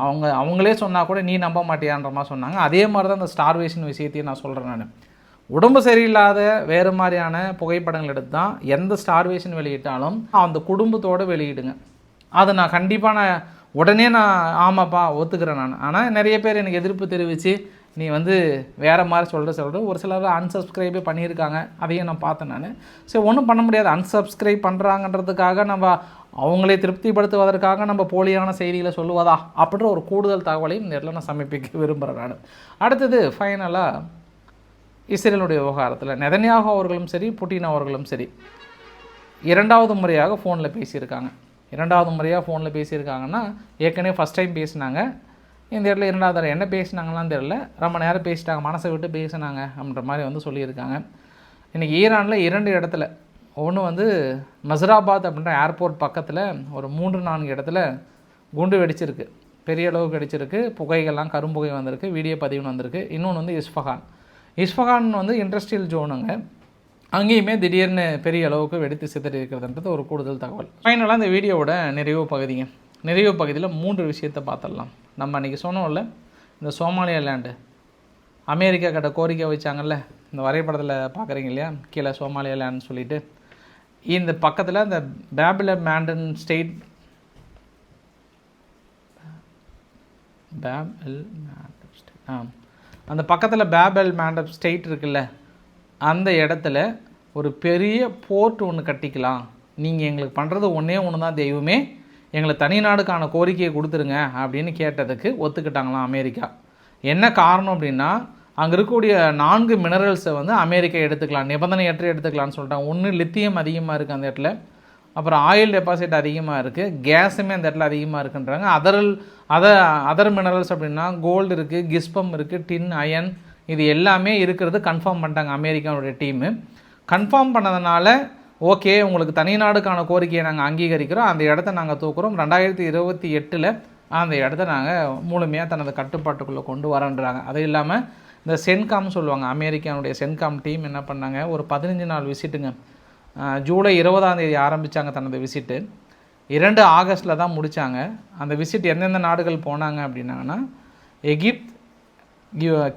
அவங்க அவங்களே சொன்னால் கூட நீ நம்ப மாட்டியான்ற மாதிரி சொன்னாங்க. அதே மாதிரி தான் அந்த ஸ்டார்வேஷன் விஷயத்தையும் நான் சொல்கிறேன் நான். உடம்பு சரியில்லாத வேறு மாதிரியான புகைப்படங்கள் எடுத்து தான் எந்த ஸ்டார்வேஷன் வெளியிட்டாலும் அந்த குடும்பத்தோடு வெளியிடுங்க. அதை நான் கண்டிப்பாக நான் உடனே நான் ஆமாப்பா ஒத்துக்கிறேன் நான். ஆனால் நிறைய பேர் எனக்கு எதிர்ப்பு தெரிவித்து நீ வந்து வேறு மாதிரி சொல்கிற சொல்கிற ஒரு சிலர் அன்சப்ஸ்கிரைபே பண்ணியிருக்காங்க. அதையும் நான் பார்த்தேன் நான். சரி ஒன்றும் பண்ண முடியாது. அன்சப்ஸ்கிரைப் பண்ணுறாங்கன்றதுக்காக நம்ம அவங்களே திருப்திப்படுத்துவதற்காக நம்ம போலியான செய்திகளை சொல்லுவதா? அப்படின்ற ஒரு கூடுதல் தகவலையும் நேரில் நான் சமர்ப்பிக்க விரும்புகிறேன் நான். அடுத்தது ஃபைனலாக இஸ்ரேலுடைய விவகாரத்தில் நெதன்யாக அவர்களும் சரி புட்டின் அவர்களும் சரி இரண்டாவது முறையாக ஃபோனில் பேசியிருக்காங்க. இரண்டாவது முறையாக ஃபோனில் பேசியிருக்காங்கன்னா ஏற்கனவே ஃபஸ்ட் டைம் பேசினாங்க. இந்த இடத்துல இரண்டாவது தடவை என்ன பேசினாங்களான்னு தெரில ரொம்ப நேரம் பேசிட்டாங்க மனசை விட்டு பேசினாங்க அப்படின்ற மாதிரி வந்து சொல்லியிருக்காங்க. இன்றைக்கி ஈரானில் இரண்டு இடத்துல ஒன்று வந்து மசராபாத் அப்படின்ற ஏர்போர்ட் பக்கத்தில் ஒரு மூன்று நான்கு இடத்துல குண்டு வெடிச்சிருக்கு. பெரிய அளவுக்கு வெடிச்சிருக்கு. புகைகள்லாம் கரும்புகை வந்திருக்கு. வீடியோ பதிவுன்னு வந்திருக்கு. இன்னொன்று வந்து இஸ்ஃபகான் இஸ்ஃபகான் வந்து இண்டஸ்ட்ரியல் ஜோனுங்க அங்கேயுமே திடீர்னு பெரிய அளவுக்கு வெடித்து சிதறி இருக்கிறதுன்றது ஒரு கூடுதல் தகவல். ஃபைனலாக இந்த வீடியோவோட நிறைவு பகுதிங்க. நிறைவு பகுதியில் மூன்று விஷயத்தை பார்த்துடலாம். நம்ம அன்றைக்கி சொன்னோம்ல இந்த சோமாலியா லேண்டு. அமெரிக்கா கிட்ட கோரிக்கை வச்சாங்கல்ல இந்த வரைபடத்தில் பார்க்குறீங்க இல்லையா? கீழே சோமாலியா லேண்ட்னு சொல்லிட்டு. இந்த பக்கத்தில் இந்த பேபில மேண்டன் ஸ்டேட் பேபில் மேண்டப் ஸ்டேட் ஆ அந்த பக்கத்தில் பேபல் மேண்டப் ஸ்டேட் இருக்குல்ல அந்த இடத்துல ஒரு பெரிய போர்ட் ஒன்று கட்டிக்கலாம். நீங்கள் எங்களுக்கு பண்ணுறது ஒன்றே ஒன்று தான் தெய்வமே எங்களுக்கு தனி நாடுக்கான கோரிக்கையை கொடுத்துருங்க அப்படின்னு கேட்டதுக்கு ஒத்துக்கிட்டாங்களாம் அமெரிக்கா. என்ன காரணம் அப்படின்னா அங்கே இருக்கக்கூடிய நான்கு மினரல்ஸை வந்து அமெரிக்கா எடுத்துக்கலாம். நிபந்தனையற்ற எடுத்துக்கலாம்னு சொல்லிட்டாங்க. ஒன்று லித்தியம் அதிகமாக இருக்குது அந்த இடத்துல. அப்புறம் ஆயில் டெபாசிட் அதிகமாக இருக்குது கேஸுமே அந்த இடத்துல அதிகமாக இருக்குன்றாங்க. அதரல் அதர் அதர் மினரல்ஸ் அப்படின்னா கோல்டு இருக்குது கிஸ்பம் இருக்குது டின் அயன் இது எல்லாமே இருக்கிறது கன்ஃபார்ம் பண்ணிட்டாங்க அமெரிக்காவுடைய டீமு கன்ஃபார்ம் பண்ணதுனால ஓகே உங்களுக்கு தனி நாடுக்கான கோரிக்கையை நாங்கள் அங்கீகரிக்கிறோம். அந்த இடத்த நாங்கள் தூக்குறோம். ரெண்டாயிரத்தி இருபத்தி எட்டில் அந்த இடத்த நாங்கள் முழுமையாக தனது கட்டுப்பாட்டுக்குள்ளே கொண்டு வரன்றாங்க. அது இல்லாமல் இந்த சென்காம் சொல்லுவாங்க அமெரிக்காவுடைய சென்காம் டீம் என்ன பண்ணாங்க? ஒரு பதினஞ்சு நாள் விசிட்டுங்க. ஜூலை இருபதாம் தேதி ஆரம்பித்தாங்க தனது விசிட்டு. இரண்டு ஆகஸ்ட்டில் தான் முடித்தாங்க அந்த விசிட் எந்தெந்த நாடுகள் போனாங்க அப்படின்னாங்கன்னா எகிப்த்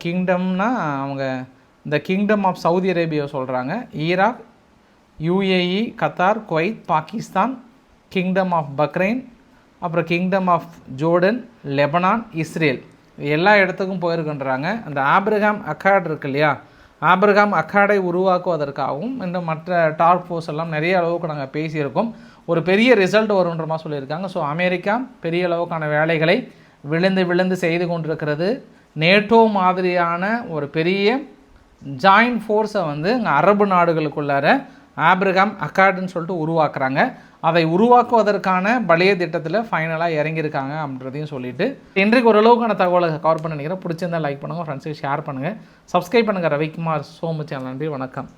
கிங்டம்னா அவங்க இந்த கிங்டம் ஆஃப் சவுதி அரேபியா சொல்கிறாங்க Iraq UAE Qatar Kuwait Pakistan kingdom of Bahrain அப்புறம் kingdom of Jordan Lebanon Israel இது எல்லா இடத்துக்கும் போயிருக்குன்றாங்க. அந்த ஆப்ரஹாம் அக்காட் இருக்கு இல்லையா? ஆப்ரஹாம் அக்காடை உருவாக்குவதற்காகவும் இந்த மற்ற டார்க் ஃபோர்ஸ் எல்லாம் நிறைய அளவுக்கு நாங்கள் பேசியிருக்கோம். ஒரு பெரிய ரிசல்ட் வருன்ற மாதிரி சொல்லியிருக்காங்க. ஸோ அமெரிக்கா பெரிய அளவுக்கான வேலைகளை விழுந்து விழுந்து செய்து கொண்டிருக்கிறது. நேட்டோ மாதிரியான ஒரு பெரிய ஜாயிண்ட் ஃபோர்ஸை வந்து இங்கே அரபு நாடுகளுக்குள்ளார ஆப்ரகாம் அக்காடுன்னு சொல்லிட்டு உருவாக்குறாங்க. அதை உருவாக்குவதற்கான பழைய திட்டத்தில் ஃபைனலாக இறங்கியிருக்காங்க அப்படின்றதையும் சொல்லிட்டு இன்றைக்கு ஓரளவுக்கான தகவலை கவர் பண்ண நினைக்கிறேன். பிடிச்சிருந்தா லைக் பண்ணுங்கள் ஃப்ரெண்ட்ஸுக்கு ஷேர் பண்ணுங்கள் சப்ஸ்கிரைப் பண்ணுங்கள் ரவிக்குமார் சோமு சேனல் நன்றி வணக்கம்.